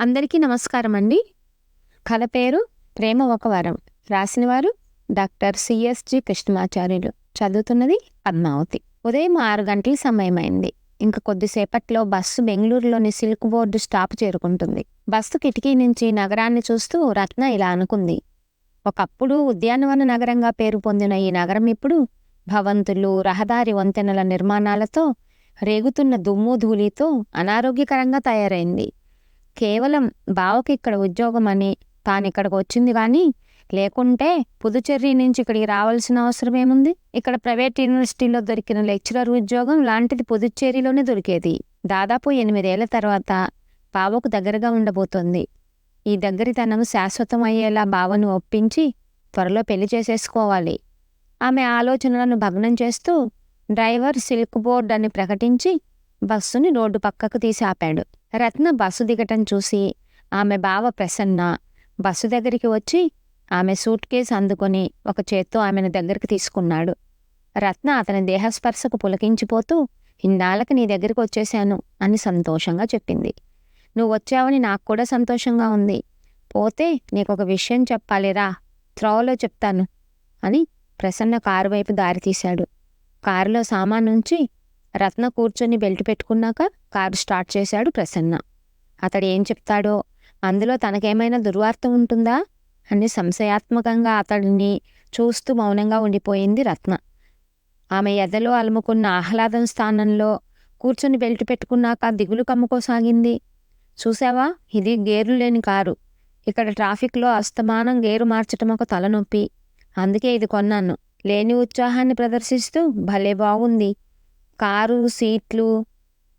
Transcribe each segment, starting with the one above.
అందరికీ నమస్కారం అండి. కథ పేరు ప్రేమ ఒక వరం. రాసినవారు డాక్టర్ సిఎస్జి కృష్ణమాచార్యులు. చదువుతున్నది పద్మావతి. ఉదయం ఆరు గంటల సమయమైంది. ఇంక కొద్దిసేపట్లో బస్సు బెంగళూరులోని సిల్క్ బోర్డు స్టాప్ చేరుకుంటుంది. బస్సు కిటికీ నుంచి నగరాన్ని చూస్తూ రత్న ఇలా అనుకుంది. ఒకప్పుడు ఉద్యానవన నగరంగా పేరు పొందిన ఈ నగరం ఇప్పుడు భవంతులు రహదారి వంతెనల నిర్మాణాలతో రేగుతున్న దుమ్ము ధూళితో అనారోగ్యకరంగా తయారైంది. కేవలం బావకి ఇక్కడ ఉద్యోగం అని తాను ఇక్కడికి వచ్చింది కానీ లేకుంటే పుదుచెర్రి నుంచి ఇక్కడికి రావాల్సిన అవసరం ఏముంది? ఇక్కడ ప్రైవేట్ యూనివర్సిటీలో దొరికిన లెక్చరర్ ఉద్యోగం లాంటిది పుదుచ్చేరిలోనే దొరికేది. దాదాపు ఎనిమిదేళ్ళ తర్వాత బావకు దగ్గరగా ఉండబోతోంది. ఈ దగ్గరితనం శాశ్వతం అయ్యేలా బావను ఒప్పించి త్వరలో పెళ్ళి చేసేసుకోవాలి. ఆమె ఆలోచనలను భగ్నం చేస్తూ డ్రైవర్ సిల్క్ బోర్డ్ అని ప్రకటించి బస్సుని రోడ్డు పక్కకు తీసి ఆపాడు. రత్న బస్సు దిగటం చూసి ఆమె బావ ప్రసన్న బస్సు దగ్గరికి వచ్చి ఆమె సూట్ కేసు అందుకొని ఒక చేత్తో ఆమెను దగ్గరికి తీసుకున్నాడు. రత్న అతని దేహస్పర్శకు పులకించిపోతూ ఇన్నాళ్ళకి నీ దగ్గరికి వచ్చేశాను అని సంతోషంగా చెప్పింది. నువ్వు వచ్చావని నాకు కూడా సంతోషంగా ఉంది. పోతే నీకొక విషయం చెప్పాలిరా త్రోవలో చెప్తాను అని ప్రసన్న కారు వైపు దారి తీశాడు కారులో సామానుంచి రత్న కూర్చొని బెల్ట్ పెట్టుకున్నాక కారు స్టార్ట్ చేశాడు ప్రసన్న. అతడు ఏం చెప్తాడో? అందులో తనకేమైనా దుర్వార్త ఉంటుందా? అని సంశయాత్మకంగా అతడిని చూస్తూ మౌనంగా ఉండిపోయింది రత్న. ఆమె ఎదలో అలుముకున్న ఆహ్లాదం స్థానంలో కూర్చొని బెల్ట్ పెట్టుకున్నాక దిగులు కమ్ముకోసాగింది చూసావా ఇది గేర్లు లేని కారు. ఇక్కడ ట్రాఫిక్లో అస్తమానం గేరు మార్చటం ఒక తలనొప్పి. అందుకే ఇది కొన్నాను. లేని ఉత్సాహాన్ని ప్రదర్శిస్తూ భలే బాగుంది కారు సీట్లు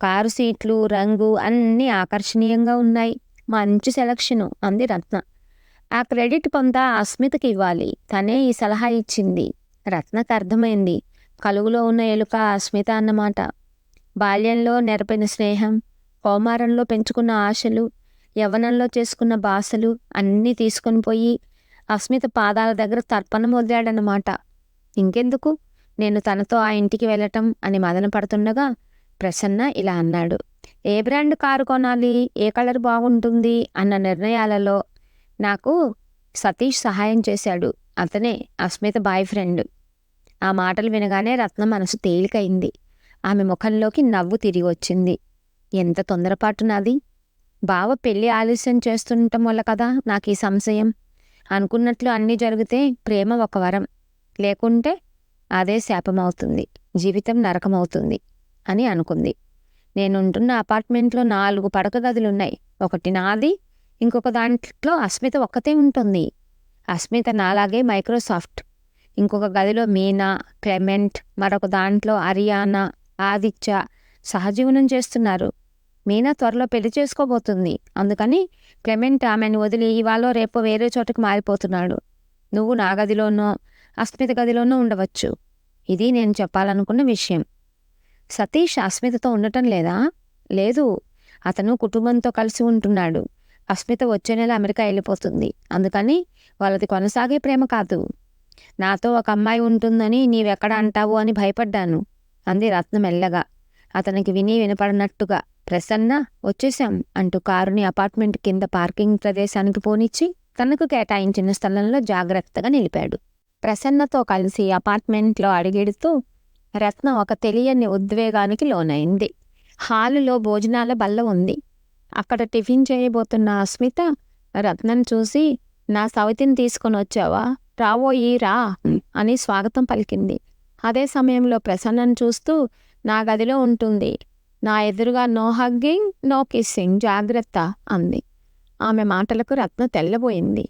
కారు సీట్లు రంగు అన్నీ ఆకర్షణీయంగా ఉన్నాయి. మంచి సెలక్షను అంది రత్న. ఆ క్రెడిట్ కొంత అస్మితకి ఇవ్వాలి. తనే ఈ సలహా ఇచ్చింది. రత్నకు అర్థమైంది. కలుగులో ఉన్న ఎలుక అస్మిత అన్నమాట. బాల్యంలో నెరపిన స్నేహం కౌమారంలో పెంచుకున్న ఆశలు యవ్వనంలో చేసుకున్న బాసలు అన్నీ తీసుకొని పోయి అస్మిత పాదాల దగ్గర తర్పణం వదిలాడన్నమాట. ఇంకెందుకు? నేను తనతో ఆ ఇంటికి వెళ్ళటం అని మదన పడుతుండగా ప్రసన్న ఇలా అన్నాడు. ఏ బ్రాండ్ కారు కొనాలి? ఏ కలర్ బాగుంటుంది? అన్న నిర్ణయాలలో నాకు సతీష్ సహాయం చేశాడు. అతనే అస్మిత బాయ్ ఫ్రెండ్. ఆ మాటలు వినగానే రత్న మనసు తేలికైంది. ఆమె ముఖంలోకి నవ్వు తిరిగి వచ్చింది. ఎంత తొందరపాటు నాది బావ పెళ్ళి ఆలస్యం చేస్తుండటం వల్ల కదా నాకు ఈ సంశయం. అనుకున్నట్లు అన్నీ జరిగితే ప్రేమ ఒక వరం. లేకుంటే అదే శాపమవుతుంది. జీవితం నరకమవుతుంది అని అనుకుంది. నేనుంటున్న అపార్ట్మెంట్లో నాలుగు పడక గదులున్నాయి ఒకటి నాది ఇంకొక దాంట్లో అస్మిత ఒక్కతే ఉంటుంది. అస్మిత నాలాగే మైక్రోసాఫ్ట్. ఇంకొక గదిలో మీనా క్లెమెంట్ మరొక దాంట్లో అరియానా ఆదిత్య సహజీవనం చేస్తున్నారు. మీనా త్వరలో పెళ్ళి చేసుకోబోతుంది. అందుకని క్లెమెంట్ ఆమెను వదిలి ఇవాళ రేపు వేరే చోటకి మారిపోతున్నాడు. నువ్వు నా గదిలోనో అస్మిత గదిలోనూ ఉండవచ్చు. ఇది నేను చెప్పాలనుకున్న విషయం. సతీష్ అస్మితతో ఉండటం లేదా? లేదు. అతను కుటుంబంతో కలిసి ఉంటున్నాడు. అస్మిత వచ్చే నెల అమెరికా వెళ్ళిపోతుంది. అందుకని వాళ్ళది కొనసాగే ప్రేమ కాదు. నాతో ఒక అమ్మాయి ఉంటుందని నీవెక్కడ అంటావు అని భయపడ్డాను. అంది రత్న మెల్లగా. అతనికి విని వినపడినట్టుగా. ప్రసన్న వచ్చేశాం అంటూ కారుని అపార్ట్మెంట్ కింద పార్కింగ్ ప్రదేశానికి పోనిచ్చి తనకు కేటాయించిన స్థలంలో జాగ్రత్తగా నిలిపాడు. ప్రసన్నతో కలిసి అపార్ట్మెంట్లో అడిగెడుతూ రత్న ఒక తెలియని ఉద్వేగానికి లోనైంది. హాలులో భోజనాల బల్ల ఉంది. అక్కడ టిఫిన్ చేయబోతున్న అస్మిత రత్నం చూసి నా సవితిని తీసుకొని వచ్చావా? రావోయి రా అని స్వాగతం పలికింది. అదే సమయంలో ప్రసన్నను చూస్తూ నా గదిలో ఉంటుంది. నా ఎదురుగా నో హగ్గింగ్ నో కిస్సింగ్. జాగ్రత్త అంది. ఆమె మాటలకు రత్న తెల్లబోయింది.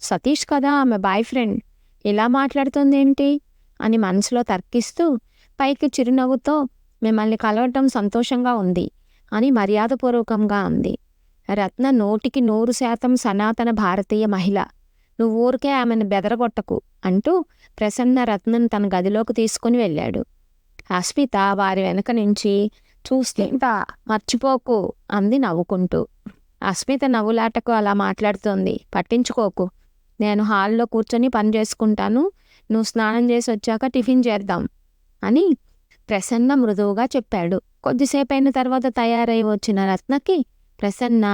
సతీష్ కదా ఆమె బాయ్ ఫ్రెండ్. ఇలా మాట్లాడుతుందేంటి? అని మనసులో తర్కిస్తూ పైకి చిరునవ్వుతో మిమ్మల్ని కలవటం సంతోషంగా ఉంది అని మర్యాదపూర్వకంగా అంది. రత్న నూటికి నూరు శాతం సనాతన భారతీయ మహిళ. నువ్వు ఊరికే ఆమెను బెదరగొట్టకు అంటూ ప్రసన్న రత్నం తన గదిలోకి తీసుకుని వెళ్ళాడు. అస్మిత వారి వెనక నుంచి చూస్తేంతా మర్చిపోకు అంది నవ్వుకుంటూ. అస్మిత నవ్వులాటకు అలా మాట్లాడుతోంది. పట్టించుకోకు. నేను హాల్లో కూర్చొని పని చేసుకుంటాను. నువ్వు స్నానం చేసి వచ్చాక టిఫిన్ చేద్దాం అని ప్రసన్న మృదువుగా చెప్పాడు. కొద్దిసేపు అయిన తర్వాత తయారై వచ్చిన రత్నకి ప్రసన్న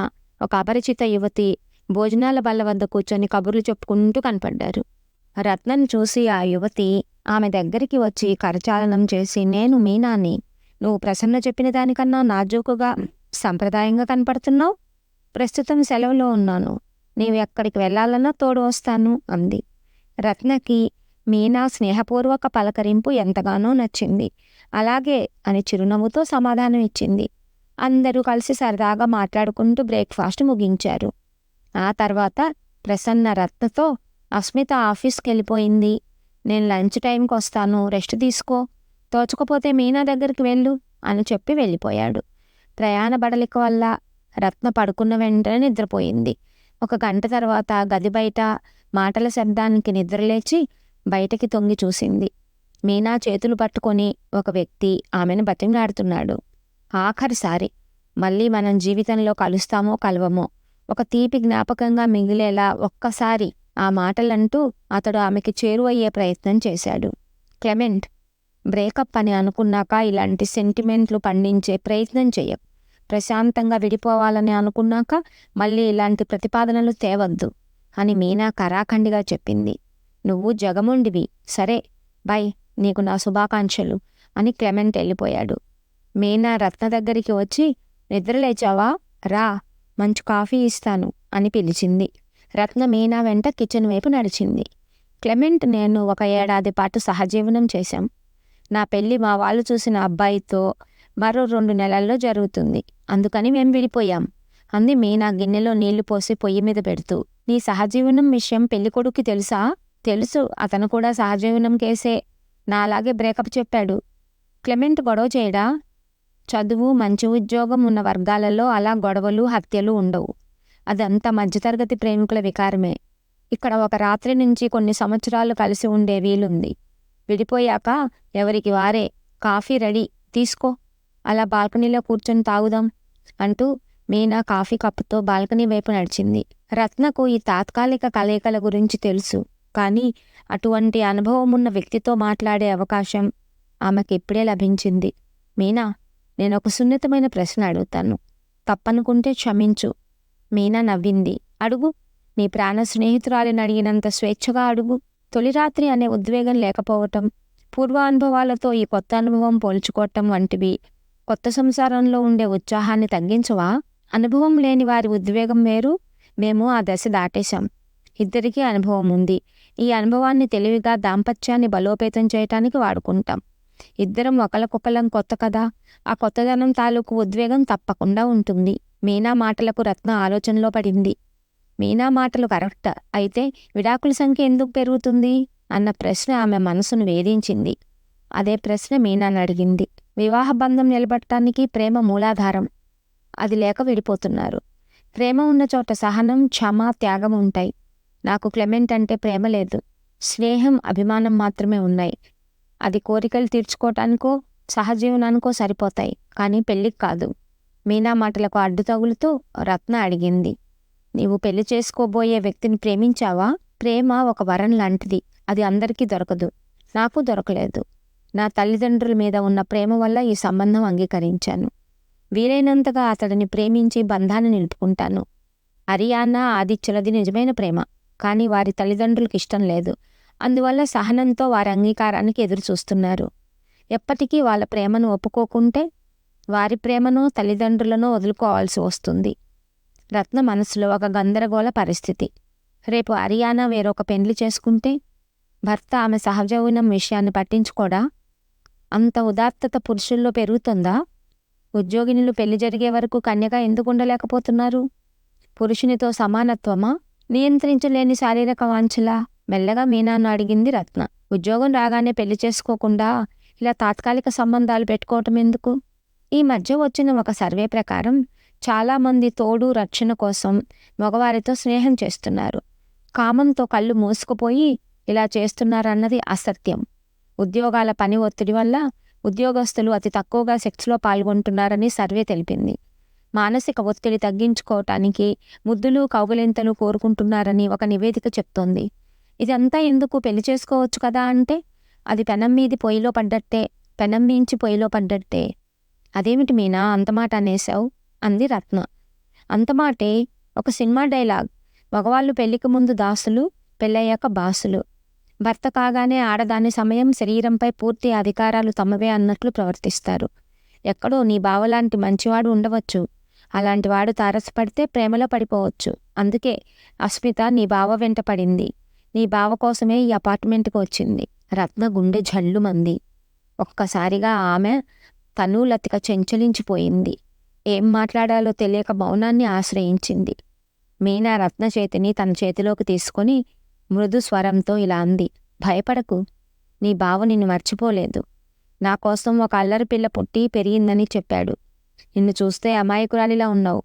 ఒక అపరిచిత యువతి భోజనాల బల్ల వద్ద కూర్చొని కబుర్లు చెప్పుకుంటూ కనపడ్డారు. రత్నను చూసి ఆ యువతి ఆమె దగ్గరికి వచ్చి కరచాలనం చేసి నేను మీనాని నువ్వు ప్రసన్న చెప్పిన దానికన్నా నాజూకుగా సంప్రదాయంగా కనపడుతున్నావు? ప్రస్తుతం సెలవులో ఉన్నాను. నీవు ఎక్కడికి వెళ్ళాలన్నా తోడు వస్తాను అంది. రత్నకి మీనా స్నేహపూర్వక పలకరింపు ఎంతగానో నచ్చింది. అలాగే అని చిరునవ్వుతో సమాధానం ఇచ్చింది. అందరూ కలిసి సరదాగా మాట్లాడుకుంటూ బ్రేక్ఫాస్ట్ ముగించారు. ఆ తర్వాత ప్రసన్న రత్నతో అస్మిత ఆఫీస్కి వెళ్ళిపోయింది నేను లంచ్ టైంకి వస్తాను. రెస్ట్ తీసుకో. తోచకపోతే మీనా దగ్గరికి వెళ్ళు అని చెప్పి వెళ్ళిపోయాడు. ప్రయాణ బడలిక వల్ల రత్న పడుకున్న వెంటనే నిద్రపోయింది. ఒక గంట తర్వాత గది బయట మాటల శబ్దానికి నిద్రలేచి బయటకి తొంగి చూసింది. మీనా చేతులు పట్టుకొని ఒక వ్యక్తి ఆమెను బతిమలాడుతున్నాడు. ఆఖరిసారి మళ్ళీ మనం జీవితంలో కలుస్తామో కలవమో ఒక తీపి జ్ఞాపకంగా మిగిలేలా ఒక్కసారి ఆ మాటలంటూ అతడు ఆమెకి చేరువయ్యే ప్రయత్నం చేశాడు. క్లెమెంట్ బ్రేకప్ అని అనుకున్నాక ఇలాంటి సెంటిమెంట్లు పండించే ప్రయత్నం చేయకు ప్రశాంతంగా విడిపోవాలని అనుకున్నాక మళ్ళీ ఇలాంటి ప్రతిపాదనలు తేవద్దు అని మీనా కరాఖండిగా చెప్పింది. నువ్వు జగముండివి. సరే బై నీకు నా శుభాకాంక్షలు అని క్లెమెంట్ వెళ్ళిపోయాడు. మీనా రత్న దగ్గరికి వచ్చి నిద్రలేచావా రా మంచి కాఫీ ఇస్తాను అని పిలిచింది. రత్న మీనా వెంట కిచెన్ వైపు నడిచింది. క్లెమెంట్ నేను ఒక ఏడాది పాటు సహజీవనం చేశాం. నా పెళ్ళి మా వాళ్ళు చూసిన అబ్బాయితో మరో రెండు నెలల్లో జరుగుతుంది. అందుకని మేం విడిపోయాం. అంది మీనా గిన్నెలో నీళ్ళు పోసి పొయ్యి మీద పెడుతూ. నీ సహజీవనం విషయం పెళ్ళికొడుక్కి తెలుసా? తెలుసు. అతను కూడా సహజీవనం కేసే. నాలాగే బ్రేకప్ చెప్పాడు. క్లెమెంట్ గొడవ చేయడా? చదువు మంచి ఉద్యోగం ఉన్న వర్గాలలో అలా గొడవలు హత్యలు ఉండవు. అదంతా మధ్యతరగతి ప్రేమికుల వికారమే. ఇక్కడ ఒక రాత్రి నుంచి కొన్ని సంవత్సరాలు కలిసి ఉండే వీలుంది. విడిపోయాక ఎవరికి వారే? Coffee ready. తీసుకో. అలా బాల్కనీలో కూర్చొని తాగుదాం అంటూ మీనా కాఫీ కప్పుతో బాల్కనీ వైపు నడిచింది. రత్నకు ఈ తాత్కాలిక కలయికల గురించి తెలుసు కానీ అటువంటి అనుభవం ఉన్న వ్యక్తితో మాట్లాడే అవకాశం ఆమెకి ఇప్పుడే లభించింది. మీనా నేను ఒక సున్నితమైన ప్రశ్న అడుగుతాను. తప్పనుకుంటే క్షమించు మీనా నవ్వింది. అడుగు నీ ప్రాణ స్నేహితురాలిని అడిగినంత స్వేచ్ఛగా అడుగు. తొలి రాత్రి అనే ఉద్వేగం లేకపోవటం పూర్వ అనుభవాలతో ఈ కొత్త అనుభవం పోల్చుకోవటం వంటివి కొత్త సంసారంలో ఉండే ఉత్సాహాన్ని తగ్గించవా? అనుభవం లేని వారి ఉద్వేగం వేరు. మేము ఆ దశ దాటేశాం. ఇద్దరికీ అనుభవం ఉంది. ఈ అనుభవాన్ని తెలివిగా దాంపత్యాన్ని బలోపేతం చేయటానికి వాడుకుంటాం. ఇద్దరం ఒకరికొకలం కొత్త కదా. ఆ కొత్తదనం తాలూకు ఉద్వేగం తప్పకుండా ఉంటుంది. మీనా మాటలకు రత్న ఆలోచనలో పడింది. మీనా మాటలు కరెక్ట్. అయితే విడాకుల సంఖ్య ఎందుకు పెరుగుతుంది? అన్న ప్రశ్న ఆమె మనసును వేధించింది. అదే ప్రశ్న మీనాను అడిగింది. వివాహ బంధం నిలబడటానికి ప్రేమ మూలాధారం. అది లేక విడిపోతున్నారు. ప్రేమ ఉన్న చోట సహనం క్షమ త్యాగం ఉంటాయి. నాకు క్లెమెంట్ అంటే ప్రేమ లేదు. స్నేహం అభిమానం మాత్రమే ఉన్నాయి. అది కోరికలు తీర్చుకోవటానికో సహజీవనానికో సరిపోతాయి. కానీ పెళ్ళికి కాదు. మీనా మాటలకు అడ్డు తగులుతూ రత్న అడిగింది. నీవు పెళ్ళి చేసుకోబోయే వ్యక్తిని ప్రేమించావా? ప్రేమ ఒక వరం లాంటిది. అది అందరికీ దొరకదు. నాకు దొరకలేదు. నా తల్లిదండ్రుల మీద ఉన్న ప్రేమ వల్ల ఈ సంబంధం అంగీకరించాను. వీలైనంతగా అతడిని ప్రేమించి బంధాన్ని నిలుపుకుంటాను. అరియానా ఆదిత్యులది నిజమైన ప్రేమ కానీ వారి తల్లిదండ్రులకు ఇష్టం లేదు. అందువల్ల సహనంతో వారి అంగీకారానికి ఎదురు చూస్తున్నారు. ఎప్పటికీ వాళ్ళ ప్రేమను ఒప్పుకోకుంటే వారి ప్రేమను తల్లిదండ్రులను వదులుకోవాల్సి వస్తుంది. రత్న మనసులో ఒక గందరగోళ పరిస్థితి. రేపు అరియానా వేరొక పెండ్లి చేసుకుంటే భర్త ఆమె సహజీవనం విషయాన్ని పట్టించుకోడా? అంత ఉదాత్తత పురుషుల్లో పెరుగుతుందా? ఉద్యోగినులు పెళ్ళి జరిగే వరకు కన్యగా ఎందుకు ఉండలేకపోతున్నారు? పురుషునితో సమానత్వమా? నియంత్రించలేని శారీరక వాంఛలా? మెల్లగా మీనాను అడిగింది రత్న. ఉద్యోగం రాగానే పెళ్ళి చేసుకోకుండా ఇలా తాత్కాలిక సంబంధాలు పెట్టుకోవటం ఎందుకు? ఈ మధ్య వచ్చిన ఒక సర్వే ప్రకారం చాలామంది తోడు రక్షణ కోసం మగవారితో స్నేహం చేస్తున్నారు. కామంతో కళ్ళు మూసుకుపోయి ఇలా చేస్తున్నారన్నది అసత్యం. ఉద్యోగాల పని ఒత్తిడి వల్ల ఉద్యోగస్తులు అతి తక్కువగా సెక్స్లో పాల్గొంటున్నారని సర్వే తెలిపింది. మానసిక ఒత్తిడి తగ్గించుకోవటానికి ముద్దులు కౌగులింతలు కోరుకుంటున్నారని ఒక నివేదిక చెప్తోంది. ఇదంతా ఎందుకు? పెళ్ళి చేసుకోవచ్చు కదా అంటే అది పెనం మీది పొయ్యిలో పడ్డట్టే పెనం మించి పొయ్యిలో పడ్డట్టే. అదేమిటి మీనా? అంత మాట అనేశావు? అంది రత్న. అంతమాటే ఒక సినిమా డైలాగ్. మగవాళ్ళు పెళ్ళికి ముందు దాసులు పెళ్ళయ్యాక బాసులు. భర్త కాగానే ఆడదాని సమయం శరీరంపై పూర్తి అధికారాలు తమవే అన్నట్లు ప్రవర్తిస్తారు. ఎక్కడో నీ బావలాంటి మంచివాడు ఉండవచ్చు. అలాంటి వాడు తారసపడితే ప్రేమలో పడిపోవచ్చు. అందుకే అస్మిత నీ బావ వెంట పడింది. నీ బావ కోసమే ఈ అపార్ట్మెంట్కి వచ్చింది. రత్న గుండె జల్లుమంది. ఒక్కసారిగా ఆమె తను లతిక చెంచలించిపోయింది. ఏం మాట్లాడాలో తెలియక మౌనాన్ని ఆశ్రయించింది. మీనా రత్న చేతిని తన చేతిలోకి తీసుకొని మృదు స్వరంతో ఇలా అంది భయపడకు. నీ బావ నిన్ను మర్చిపోలేదు. నా కోసం ఒక అల్లరి పిల్ల పుట్టి పెరిగిందని చెప్పాడు. నిన్ను చూస్తే అమాయకురాలిలా ఉన్నావు.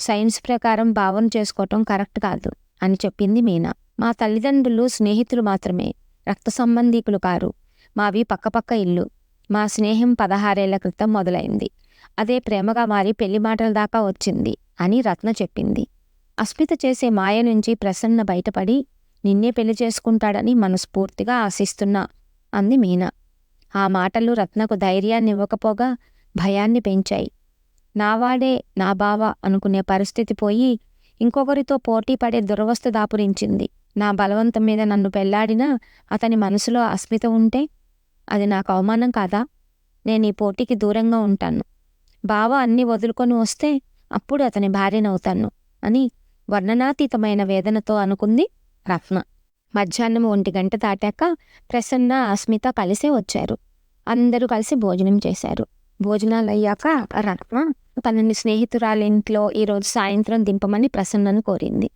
సైన్స్ ప్రకారం భావన చేసుకోవటం కరెక్ట్ కాదు అని చెప్పింది మీనా. మా తల్లిదండ్రులు స్నేహితులు మాత్రమే. రక్త సంబంధీకులు కారు. మావి పక్కపక్క ఇల్లు. మా స్నేహం పదహారేళ్ళ క్రితం మొదలైంది. అదే ప్రేమగా మారి పెళ్ళి మాటల దాకా వచ్చింది అని రత్న చెప్పింది. అస్మిత చేసే మాయ నుంచి ప్రసన్న బయటపడి నిన్నే పెళ్ళి చేసుకుంటాడని మనస్ఫూర్తిగా ఆశిస్తున్నా అంది మీనా. ఆ మాటలు రత్నకు ధైర్యాన్ని ఇవ్వకపోగా భయాన్ని పెంచాయి. నావాడే నా బావ అనుకునే పరిస్థితి పోయి ఇంకొకరితో పోటీ పడే దురవస్థ దాపురించింది. నా బలవంతం మీద నన్ను పెళ్ళాడినా అతని మనసులో అస్మిత ఉంటే అది నాకు అవమానం కాదా? నేను ఈ పోటీకి దూరంగా ఉంటాను. బావ అన్ని వదులుకొని వస్తే అప్పుడు అతని భార్యనవుతాను అని వర్ణనాతీతమైన వేదనతో అనుకుంది రత్న. మధ్యాహ్నం ఒంటి గంట దాటాక ప్రసన్న అస్మిత కలిసే వచ్చారు. అందరూ కలిసి భోజనం చేశారు. భోజనాలు అయ్యాక రత్న తనని స్నేహితురాలింట్లో ఈరోజు సాయంత్రం దింపమని ప్రసన్నను కోరింది.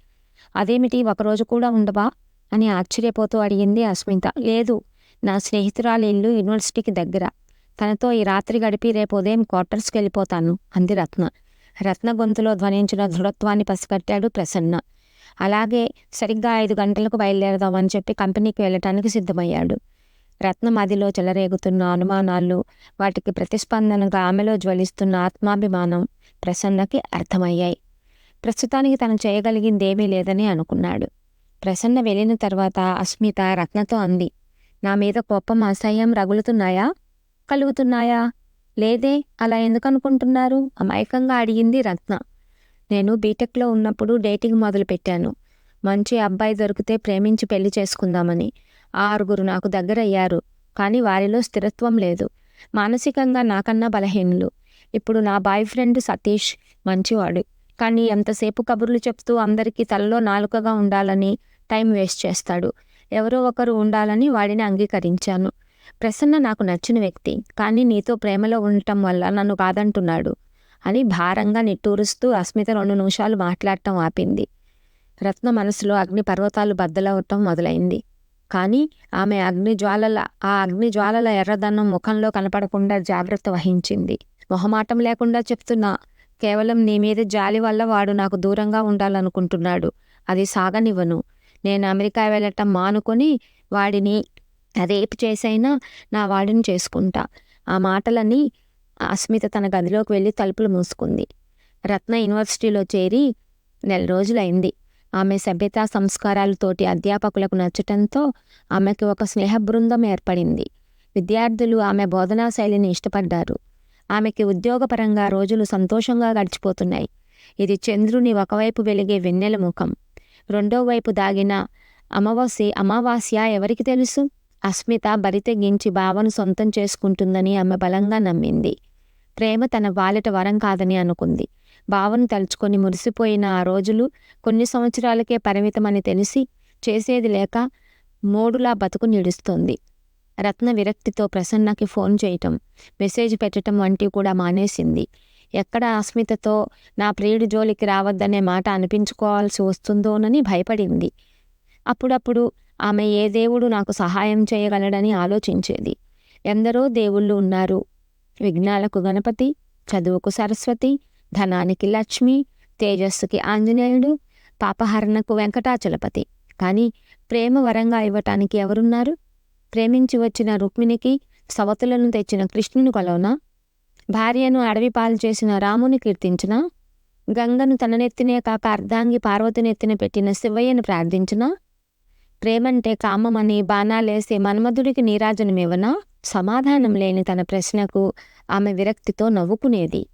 అదేమిటి? ఒకరోజు కూడా ఉండవా? అని ఆశ్చర్యపోతూ అడిగింది అస్మిత. లేదు. నా స్నేహితురాలి ఇల్లు యూనివర్సిటీకి దగ్గర. తనతో ఈ రాత్రి గడిపి రేపు ఉదయం క్వార్టర్స్కి వెళ్ళిపోతాను అంది రత్న. రత్న గొంతులో ధ్వనించిన దృఢత్వాన్ని పసిగట్టాడు ప్రసన్న. అలాగే సరిగ్గా ఐదు గంటలకు బయలుదేరదామని చెప్పి కంపెనీకి వెళ్ళటానికి సిద్ధమయ్యాడు. రత్నం అదిలో చెలరేగుతున్న అనుమానాలు వాటికి ప్రతిస్పందనగా ఆమెలో జ్వలిస్తున్న ఆత్మాభిమానం ప్రసన్నకి అర్థమయ్యాయి. ప్రస్తుతానికి తను చేయగలిగిందేమీ లేదని అనుకున్నాడు. ప్రసన్న వెళ్ళిన తర్వాత అస్మిత రత్నతో అంది నా మీద కోపం అసహ్యం రగులుతున్నాయా? కలుగుతున్నాయా? లేదే? అలా ఎందుకు అనుకుంటున్నారు? అమాయకంగా అడిగింది రత్న. నేను బీటెక్లో ఉన్నప్పుడు డేటింగ్ మొదలుపెట్టాను. మంచి అబ్బాయి దొరికితే ప్రేమించి పెళ్ళి చేసుకుందామని. ఆరుగురు నాకు దగ్గరయ్యారు కానీ వారిలో స్థిరత్వం లేదు. మానసికంగా నాకన్నా బలహీనులు. ఇప్పుడు నా బాయ్ ఫ్రెండ్ సతీష్ మంచివాడు కానీ ఎంతసేపు కబుర్లు చెప్తూ అందరికీ తలలో నాలుకగా ఉండాలని టైం వేస్ట్ చేస్తాడు. ఎవరో ఒకరు ఉండాలని వాడిని అంగీకరించాను. ప్రసన్న నాకు నచ్చిన వ్యక్తి కానీ నీతో ప్రేమలో ఉండటం వల్ల నన్ను కాదంటున్నాడు. అని భారంగా నిట్టూరుస్తూ అస్మిత రెండు నిమిషాలు మాట్లాడటం ఆపింది. రత్న మనసులో అగ్ని పర్వతాలు బద్దలవటం మొదలైంది. కానీ ఆమె అగ్ని జ్వాలల ఆ అగ్ని జ్వాలల ఎర్రదన్నం ముఖంలో కనపడకుండా జాగ్రత్త వహించింది. మొహమాటం లేకుండా చెప్తున్నా కేవలం నీ మీద జాలి వల్ల వాడు నాకు దూరంగా ఉండాలనుకుంటున్నాడు. అది సాగనివ్వను. నేను అమెరికా వెళ్ళటం మానుకొని వాడిని రేపు చేసైనా నా వాడిని చేసుకుంటా. ఆ మాటలని అస్మిత తన గదిలోకి వెళ్ళి తలుపులు మూసుకుంది. రత్న యూనివర్సిటీలో చేరి నెల రోజులైంది. ఆమె సభ్యతా సంస్కారాలతోటి అధ్యాపకులకు నచ్చటంతో ఆమెకు ఒక స్నేహ బృందం ఏర్పడింది. విద్యార్థులు ఆమె బోధనా శైలిని ఇష్టపడ్డారు. ఆమెకి ఉద్యోగపరంగా రోజులు సంతోషంగా గడిచిపోతున్నాయి. ఇది చంద్రుని ఒకవైపు వెలిగే వెన్నెల ముఖం. రెండో వైపు దాగిన అమావాస్య అమావాస్య ఎవరికి తెలుసు? అస్మిత బరితెగించి భావను సొంతం చేసుకుంటుందని ఆమె బలంగా నమ్మింది. ప్రేమ తన వాలెట వరం కాదని అనుకుంది. భావను తలుచుకొని మురిసిపోయిన ఆ రోజులు కొన్ని సంవత్సరాలకే పరిమితమని తెలిసి చేసేది లేక మోడులా బతుకు నిడుస్తోంది. రత్న విరక్తితో ప్రసన్నకి ఫోన్ చేయటం మెసేజ్ పెట్టడం వంటివి కూడా మానేసింది. ఎక్కడ అస్మితతో నా ప్రియుడి జోలికి రావద్దనే మాట అనిపించుకోవాల్సి వస్తుందోనని భయపడింది. అప్పుడప్పుడు ఆమె ఏ దేవుడు నాకు సహాయం చేయగలడని ఆలోచించేది. ఎందరో దేవుళ్ళు ఉన్నారు. విఘ్నాలకు గణపతి చదువుకు సరస్వతి ధనానికి లక్ష్మి తేజస్సుకి ఆంజనేయుడు పాపహరణకు వెంకటాచలపతి. కానీ ప్రేమ వరంగా ఇవ్వటానికి ఎవరున్నారు? ప్రేమించి వచ్చిన రుక్మిణికి సవతులను తెచ్చిన కృష్ణుని కొలవనా? భార్యను అడవి పాలు చేసిన రాముని కీర్తించిన? గంగను తన నెత్తినే కాక అర్ధాంగి పార్వతినెత్తిన పెట్టిన శివయ్యను ప్రార్థించినా? ప్రేమంటే కామమని బాణాలేసే మన్మధుడికి నీరాజనమివ్వనా సమాధానం లేని తన ప్రశ్నకు ఆమె విరక్తితో నవ్వుకునేది.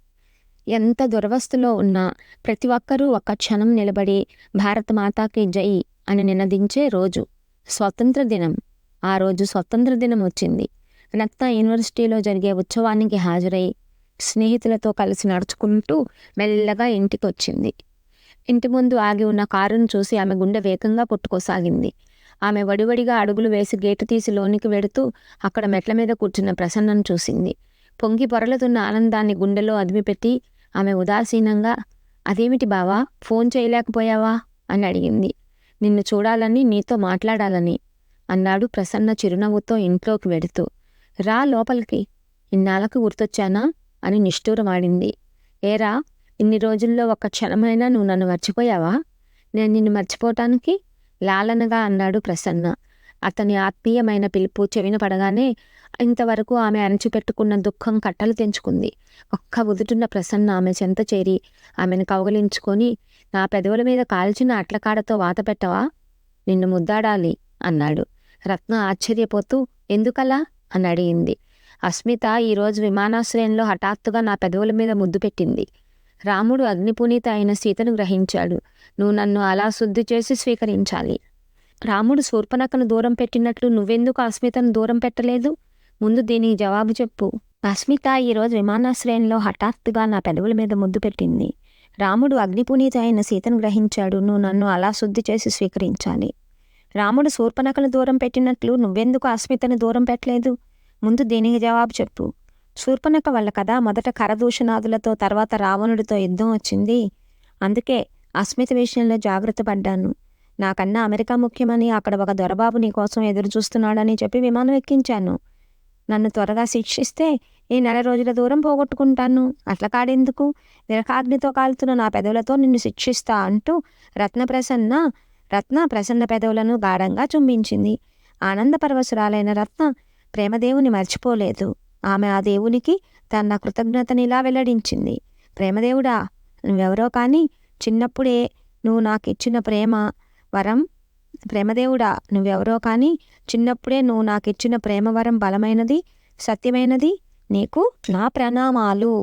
ఎంత దురవస్థలో ఉన్నా ప్రతి ఒక్కరూ ఒక్క క్షణం నిలబడి భారతమాతాకి జై అని నినదించే రోజు. స్వతంత్ర దినం. ఆ రోజు స్వతంత్ర దినం వచ్చింది. రత్న యూనివర్సిటీలో జరిగే ఉత్సవానికి హాజరై స్నేహితులతో కలిసి నడుచుకుంటూ మెల్లగా ఇంటికి వచ్చింది ఇంటి ముందు ఆగి ఉన్న కారును చూసి ఆమె గుండె వేగంగా కొట్టుకోసాగింది ఆమె వడివడిగా అడుగులు వేసి గేటు తీసి లోనికి వెడుతూ అక్కడ మెట్ల మీద కూర్చున్న ప్రసన్నను చూసింది. పొంగి పొరలుతున్న ఆనందాన్ని గుండెలో అదిమిపెట్టి ఆమె ఉదాసీనంగా అదేమిటి బావా ఫోన్ చేయలేకపోయావా? అని అడిగింది. నిన్ను చూడాలని నీతో మాట్లాడాలని అన్నాడు ప్రసన్న చిరునవ్వుతో ఇంట్లోకి వెడుతూ. రా లోపలికి ఇన్నాళ్ళకు గుర్తొచ్చానా? అని నిష్ఠూరమాడింది. ఏరా ఇన్ని రోజుల్లో ఒక్క క్షణమైనా నువ్వు నన్ను మర్చిపోయావా? నేను నిన్ను మర్చిపోవటానికి లాలనగా అన్నాడు ప్రసన్న. అతని ఆత్మీయమైన పిలుపు చెవిన పడగానే ఇంతవరకు ఆమె అణచిపెట్టుకున్న దుఃఖం కట్టలు తెంచుకుంది. ఒక్క ఉదుటున్న ప్రసన్న ఆమె చెంత చేరి ఆమెను కౌగలించుకొని నా పెదవుల మీద కాల్చిన అట్లకాడతో వాత పెట్టవా? నిన్ను ముద్దాడాలి అన్నాడు. రత్న ఆశ్చర్యపోతూ ఎందుకలా? అని అడిగింది. అస్మిత ఈరోజు విమానాశ్రయంలో హఠాత్తుగా నా పెదవుల మీద ముద్దు పెట్టింది. రాముడు అగ్నిపునీత అయిన సీతను గ్రహించాడు. నువ్వు నన్ను అలా శుద్ధి చేసి స్వీకరించాలి. రాముడు శూర్పణకను దూరం పెట్టినట్లు నువ్వెందుకు అస్మితను దూరం పెట్టలేదు? ముందు దీనికి జవాబు చెప్పు. అస్మిత ఈరోజు విమానాశ్రయంలో హఠాత్తుగా నా పెదవుల మీద ముద్దు పెట్టింది. రాముడు అగ్నిపునీత అయిన సీతను గ్రహించాడు. నువ్వు నన్ను అలా శుద్ధి చేసి స్వీకరించాలి. రాముడు శూర్పణకను దూరం పెట్టినట్లు నువ్వెందుకు అస్మితను దూరం పెట్టలేదు? ముందు దీనికి జవాబు చెప్పు. శూర్పణక వల్ల కదా మొదట కరదూషణాదులతో తర్వాత రావణుడితో యుద్ధం వచ్చింది. అందుకే అస్మిత విషయంలో జాగ్రత్త పడ్డాను. నాకన్నా అమెరికా ముఖ్యమని అక్కడ ఒక దొరబాబు నీ కోసం ఎదురు చూస్తున్నాడని చెప్పి విమానం ఎక్కించాను. నన్ను త్వరగా శిక్షిస్తే ఈ నెల రోజుల దూరం పోగొట్టుకుంటాను. అట్లా కాడెందుకు? విరకాగ్నితో కాలుతున్న నా పెదవులతో నిన్ను శిక్షిస్తా అంటూ రత్న ప్రసన్న రత్న ప్రసన్న పెదవులను గాఢంగా చుంబించింది. ఆనందపరవశురాలైన రత్న ప్రేమదేవుని మర్చిపోలేదు. ఆమె ఆ దేవునికి తన కృతజ్ఞతనిలా వెల్లడించింది. ప్రేమదేవుడా నువ్వెవరో కానీ చిన్నప్పుడే నువ్వు నాకు ఇచ్చిన ప్రేమ వరం. ప్రేమదేవుడా నువ్వెవరో కానీ చిన్నప్పుడే నువ్వు నాకు ఇచ్చిన ప్రేమ వరం బలమైనది సత్యమైనది. నీకు నా ప్రణామాలు.